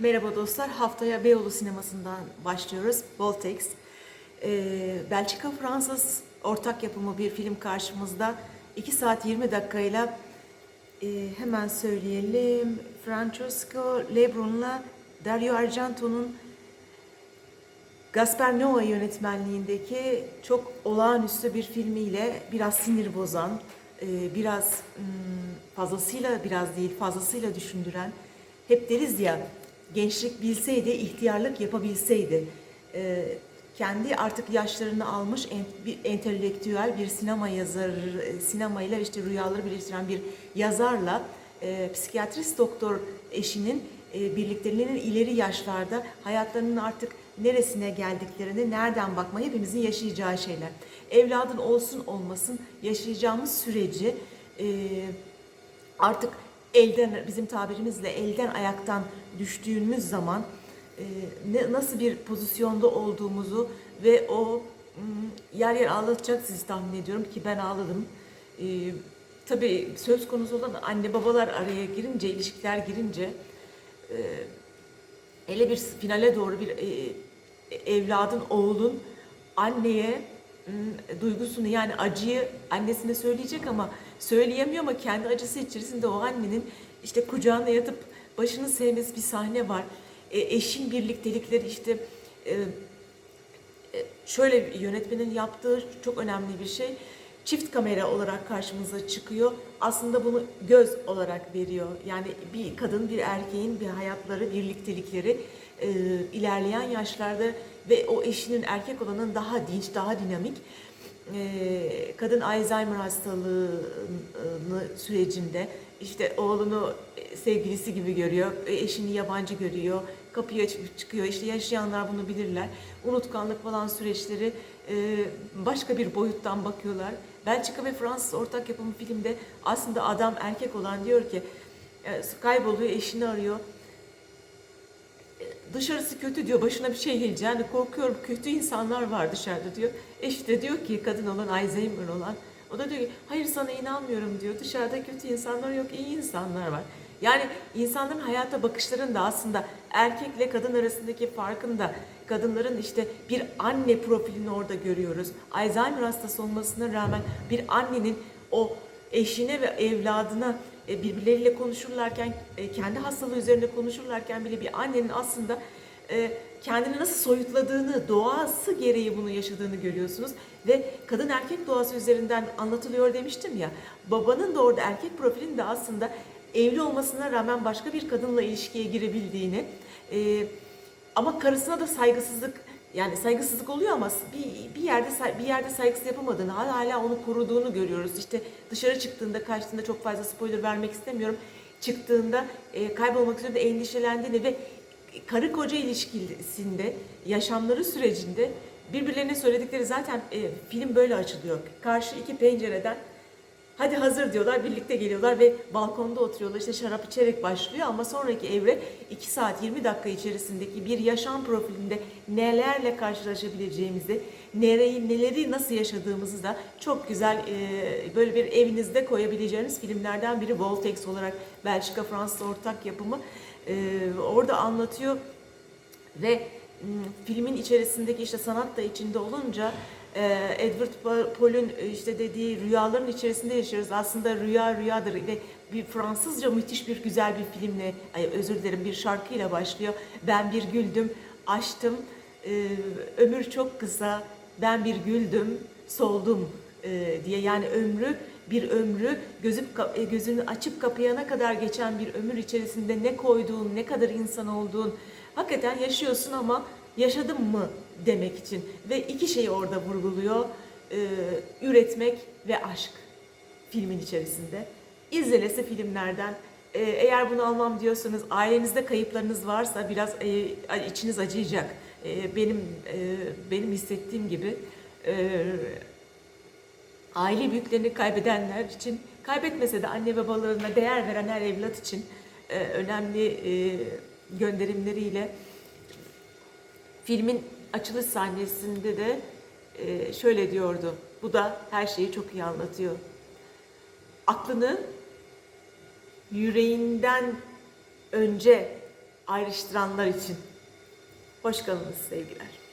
Merhaba dostlar. Haftaya Beyoğlu sinemasından başlıyoruz. Voltex. Ee, Belçika Fransız ortak yapımı bir film karşımızda. 2 saat 20 dakikayla e, hemen söyleyelim. Francesco Lebrun'la Dario Argento'nun Gaspar Noé yönetmenliğindeki çok olağanüstü bir filmiyle biraz sinir bozan, e, biraz hmm, fazlasıyla biraz değil fazlasıyla düşündüren, hep deriz ya gençlik bilseydi, ihtiyarlık yapabilseydi. E, kendi artık yaşlarını almış bir entelektüel bir sinema yazarı, e, sinemayla işte rüyaları birleştiren bir yazarla e, psikiyatrist doktor eşinin e, birliklerinin ileri yaşlarda hayatlarının artık neresine geldiklerini, nereden bakma hepimizin yaşayacağı şeyler. Evladın olsun olmasın yaşayacağımız süreci e, artık elden bizim tabirimizle elden ayaktan düştüğümüz zaman e, ne, nasıl bir pozisyonda olduğumuzu ve o mm, yer yer ağlatacak sizi tahmin ediyorum ki ben ağladım. E, tabii söz konusu olan anne babalar araya girince, ilişkiler girince e, hele bir finale doğru bir e, evladın, oğlun anneye duygusunu yani acıyı annesine söyleyecek ama söyleyemiyor ama kendi acısı içerisinde o annenin işte kucağına yatıp başını sevmesi bir sahne var. E, eşin birliktelikleri işte e, e, şöyle yönetmenin yaptığı çok önemli bir şey. Çift kamera olarak karşımıza çıkıyor. Aslında bunu göz olarak veriyor. Yani bir kadın bir erkeğin bir hayatları, birliktelikleri e, ilerleyen yaşlarda ve o eşinin erkek olanın daha dinç, daha dinamik. E, kadın Alzheimer hastalığını sürecinde işte oğlunu sevgilisi gibi görüyor, e, eşini yabancı görüyor, kapıyı açıp çıkıyor. İşte yaşayanlar bunu bilirler. Unutkanlık falan süreçleri e, başka bir boyuttan bakıyorlar. Belçika ve Fransız ortak yapımı filmde aslında adam erkek olan diyor ki e, kayboluyor, eşini arıyor. E, Dışarısı kötü diyor, başına bir şey gelecek. Yani korkuyorum, kötü insanlar var dışarıda diyor. Eşi de diyor ki, kadın olan, Alzheimer olan. O da diyor ki, hayır sana inanmıyorum diyor. Dışarıda kötü insanlar yok, iyi insanlar var. Yani insanların hayata bakışlarının da aslında erkekle kadın arasındaki farkın da kadınların işte bir anne profilini orada görüyoruz. Alzheimer hastası olmasına rağmen bir annenin o eşine ve evladına e, birbirleriyle konuşurlarken, e, kendi hastalığı üzerinde konuşurlarken bile bir annenin aslında e, kendini nasıl soyutladığını, doğası gereği bunu yaşadığını görüyorsunuz. Ve kadın erkek doğası üzerinden anlatılıyor demiştim ya, babanın da orada erkek profilinin de aslında evli olmasına rağmen başka bir kadınla ilişkiye girebildiğini, e, ama karısına da saygısızlık yani saygısızlık oluyor ama bir, bir yerde bir yerde saygısız yapamadığını hala onu koruduğunu görüyoruz. İşte dışarı çıktığında kaçtığında çok fazla spoiler vermek istemiyorum. Çıktığında e, kaybolmak üzere de endişelendiğini ve karı koca ilişkisinde yaşamları sürecinde birbirlerine söyledikleri zaten e, film böyle açılıyor. Karşı iki pencereden Hadi hazır diyorlar, birlikte geliyorlar ve balkonda oturuyorlar. İşte şarap içerek başlıyor ama sonraki evre 2 saat 20 dakika içerisindeki bir yaşam profilinde nelerle karşılaşabileceğimizi, nereyi, neleri nasıl yaşadığımızı da çok güzel e, böyle bir evinizde koyabileceğiniz filmlerden biri Voltex olarak Belçika Fransız ortak yapımı. E, orada anlatıyor ve m, filmin içerisindeki işte sanat da içinde olunca Edward Pa- Paul'un e, işte dediği rüyaların içerisinde yaşıyoruz. Aslında rüya rüyadır ve bir Fransızca müthiş bir güzel bir filmle, özür dilerim bir şarkıyla başlıyor. Ben bir güldüm, açtım, e, ömür çok kısa, ben bir güldüm, soldum e, diye yani ömrü bir ömrü gözüp e, gözünü açıp kapayana kadar geçen bir ömür içerisinde ne koyduğun, ne kadar insan olduğun hakikaten yaşıyorsun ama yaşadım mı demek için ve iki şeyi orada vurguluyor. Ee, üretmek ve aşk filmin içerisinde. İzlenesi filmlerden e, eğer bunu almam diyorsanız ailenizde kayıplarınız varsa biraz e, içiniz acıyacak. E, benim e, benim hissettiğim gibi e, aile büyüklerini kaybedenler için kaybetmese de anne babalarına değer veren her evlat için e, önemli e, gönderimleriyle filmin açılış sahnesinde de e, şöyle diyordu. Bu da her şeyi çok iyi anlatıyor. Aklını yüreğinden önce ayrıştıranlar için. Hoş kalınız sevgiler.